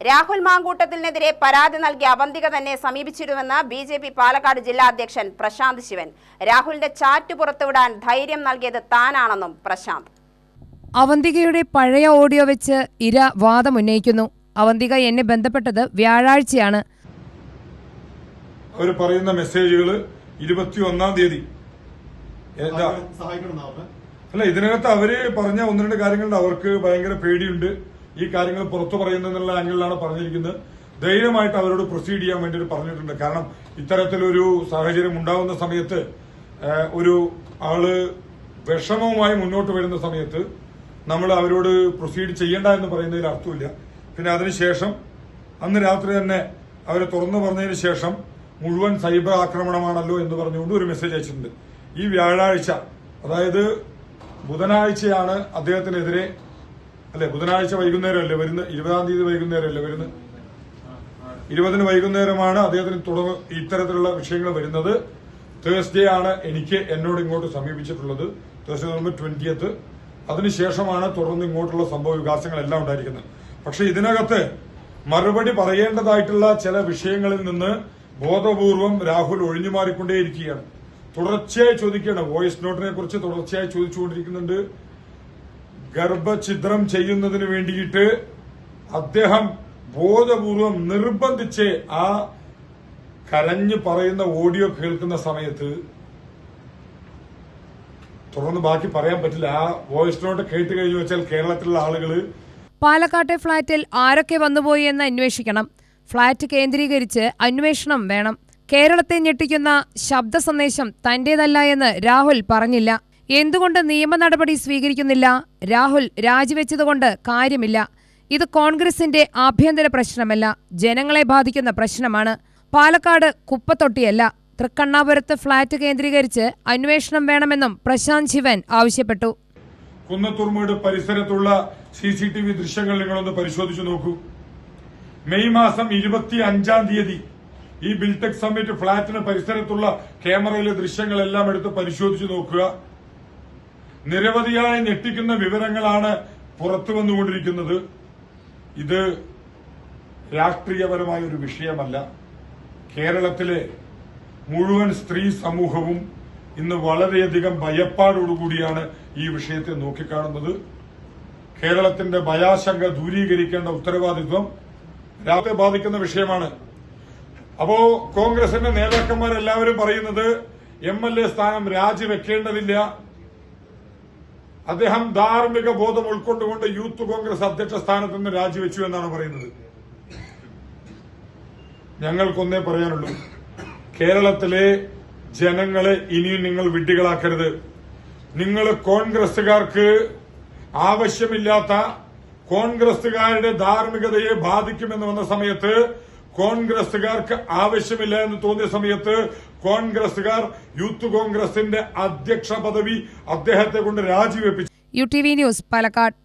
രാഹുൽ മാങ്കൂട്ടത്തിനെതിരെ പരാതി നൽകിയ അവന്തിക തന്നെ സമീപിച്ചിരുമെന്ന് ബി ജെ പി പാലക്കാട് ജില്ലാ അധ്യക്ഷൻ പ്രശാന്ത് ശിവൻ. രാഹുലിന്റെ ചാറ്റ് പുറത്തുവിടാൻ ധൈര്യം നൽകിയത് താനാണെന്നും പ്രശാന്ത്. അവന്തികയുടെ പഴയ ഓഡിയോ വെച്ച് ഇര വാദമുന്നയിക്കുന്നു അവന്തിക എന്നെ ബന്ധപ്പെട്ടത് വ്യാഴാഴ്ചയാണ്. അവർ പറയുന്ന മെസ്സേജുകൾ ഇരുപത്തി ഒന്നാം തീയതി അല്ല ഇതിനകത്ത് അവർ പറഞ്ഞ ഒന്ന് രണ്ട് കാര്യങ്ങളുണ്ട്. അവർക്ക് ഭയങ്കര പേടിയുണ്ട്. ഈ കാര്യങ്ങൾ പുറത്തു പറയുന്നതെന്നുള്ള ആംഗിളിലാണ് പറഞ്ഞിരിക്കുന്നത്. ധൈര്യമായിട്ട് അവരോട് പ്രൊസീഡ് ചെയ്യാൻ വേണ്ടിയിട്ട് പറഞ്ഞിട്ടുണ്ട്. കാരണം ഇത്തരത്തിലൊരു സാഹചര്യം ഉണ്ടാകുന്ന സമയത്ത് ഒരു ആൾ വിഷമവുമായി മുന്നോട്ട് വരുന്ന സമയത്ത് നമ്മൾ അവരോട് പ്രൊസീഡ് ചെയ്യേണ്ട എന്ന് പറയുന്നതിൽ അർത്ഥമില്ല. പിന്നെ അതിനുശേഷം അന്ന് രാത്രി തന്നെ അവരെ തുറന്നു പറഞ്ഞതിന് ശേഷം മുഴുവൻ സൈബർ ആക്രമണമാണല്ലോ എന്ന് പറഞ്ഞുകൊണ്ട് ഒരു മെസ്സേജ് അയച്ചിട്ടുണ്ട്. ഈ വ്യാഴാഴ്ച അതായത് ബുധനാഴ്ചയാണ് അദ്ദേഹത്തിനെതിരെ അല്ലെ ബുധനാഴ്ച വൈകുന്നേരം അല്ലേ വരുന്ന? ഇരുപതാം തീയതി വൈകുന്നേരം അല്ലേ വരുന്നത്? ഇരുപതിന് വൈകുന്നേരമാണ് അദ്ദേഹത്തിന് തുടർന്ന് ഇത്തരത്തിലുള്ള വിഷയങ്ങൾ വരുന്നത്. തേഴ്സ്ഡേ ആണ് എനിക്ക് എന്നോട് ഇങ്ങോട്ട് സമീപിച്ചിട്ടുള്ളത്. തേഴ്സ്ഡേ നവംബർ ട്വന്റിയത്ത് അതിനുശേഷമാണ് തുടർന്ന് ഇങ്ങോട്ടുള്ള സംഭവ വികാസങ്ങളെല്ലാം ഉണ്ടായിരിക്കുന്നത്. പക്ഷെ ഇതിനകത്ത് മറുപടി പറയേണ്ടതായിട്ടുള്ള ചില വിഷയങ്ങളിൽ നിന്ന് ബോധപൂർവം രാഹുൽ ഒഴിഞ്ഞു മാറിക്കൊണ്ടേയിരിക്കുകയാണ് തുടർച്ചയായി ചോദിക്കുകയാണ്. വോയിസ് നോട്ടിനെ കുറിച്ച് തുടർച്ചയായി ചോദിച്ചുകൊണ്ടിരിക്കുന്നുണ്ട്. ഗർഭഛിദ്രം ചെയ്യുന്നതിന് വേണ്ടിയിട്ട് അദ്ദേഹം ബോധപൂർവം നിർബന്ധിച്ച് ആ കരഞ്ഞു പറയുന്ന ഓഡിയോ കേൾക്കുന്ന സമയത്ത് തുടർന്ന് ബാക്കി പറയാൻ പറ്റില്ല. ആ വോയിസ് നോട്ട് കേട്ട് കഴിഞ്ഞു വെച്ചാൽ കേരളത്തിലുള്ള ആളുകൾ പാലക്കാട്ടെ ഫ്ളാറ്റിൽ ആരൊക്കെ വന്നുപോയി എന്ന് അന്വേഷിക്കണം. ഫ്ളാറ്റ് കേന്ദ്രീകരിച്ച് അന്വേഷണം വേണം. കേരളത്തെ ഞെട്ടിക്കുന്ന ശബ്ദ സന്ദേശം തന്റേതല്ല എന്ന് രാഹുൽ പറഞ്ഞില്ല. എന്തുകൊണ്ട് നിയമ നടപടി സ്വീകരിക്കുന്നില്ല? രാഹുൽ രാജിവെച്ചതുകൊണ്ട് കാര്യമില്ല. ഇത് കോൺഗ്രസിന്റെ ആഭ്യന്തര പ്രശ്നമല്ല ജനങ്ങളെ ബാധിക്കുന്ന പ്രശ്നമാണ്. പാലക്കാട് കുപ്പത്തൊട്ടിയല്ല. തൃക്കണ്ണാപുരത്ത് ഫ്ളാറ്റ് കേന്ദ്രീകരിച്ച് അന്വേഷണം വേണമെന്നും പ്രശാന്ത് ശിവൻ ആവശ്യപ്പെട്ടു. കുന്നത്തൂർമേട് പരിസരത്തുള്ള സി സി ടി വി ദൃശ്യങ്ങൾ നിങ്ങളൊന്ന് പരിശോധിച്ചു നോക്കൂ. മെയ് മാസം ഇരുപത്തി അഞ്ചാം തീയതി ഈ ബിൽടെക് സമ്മിറ്റ് ഫ്ളാറ്റിന് പരിസരത്തുള്ള ക്യാമറയിലെ ദൃശ്യങ്ങളെല്ലാം എടുത്ത് പരിശോധിച്ചു നോക്കുക. നിരവധിയായി ഞെട്ടിക്കുന്ന വിവരങ്ങളാണ് പുറത്തു വന്നുകൊണ്ടിരിക്കുന്നത്. ഇത് രാഷ്ട്രീയപരമായ ഒരു വിഷയമല്ല. കേരളത്തിലെ മുഴുവൻ സ്ത്രീ സമൂഹവും ഇന്ന് വളരെയധികം ഭയപ്പാടോടുകൂടിയാണ് ഈ വിഷയത്തെ നോക്കിക്കാണുന്നത്. കേരളത്തിന്റെ ഭയാശങ്ക ദൂരീകരിക്കേണ്ട ഉത്തരവാദിത്വം രാജ്യത്തെ ബാധിക്കുന്ന വിഷയമാണ്. അപ്പോ കോൺഗ്രസിന്റെ നേതാക്കന്മാരെല്ലാവരും പറയുന്നത് എം എൽ എ സ്ഥാനം രാജിവെക്കേണ്ടതില്ല. അദ്ദേഹം ധാർമ്മിക ബോധം ഉൾക്കൊണ്ടുകൊണ്ട് യൂത്ത് കോൺഗ്രസ് അധ്യക്ഷ സ്ഥാനത്ത് നിന്ന് രാജിവെച്ചു എന്നാണ് പറയുന്നത്. ഞങ്ങൾക്കൊന്നേ പറയാനുള്ളൂ. കേരളത്തിലെ ജനങ്ങളെ ഇനിയും നിങ്ങൾ വിഡ്ഢികളാക്കരുത്. നിങ്ങൾ കോൺഗ്രസുകാർക്ക് ആവശ്യമില്ലാത്ത കോൺഗ്രസുകാരുടെ ധാർമ്മികതയെ ബാധിക്കുമെന്ന് വന്ന സമയത്ത് കോൺഗ്രസുകാർക്ക് ആവശ്യമില്ല എന്ന് തോന്നിയ സമയത്ത് കോൺഗ്രസുകാർ യൂത്ത് കോൺഗ്രസിന്റെ അധ്യക്ഷ പദവി അദ്ദേഹത്തെ കൊണ്ട് രാജിവെപ്പിച്ചു. U T V news Palakkad.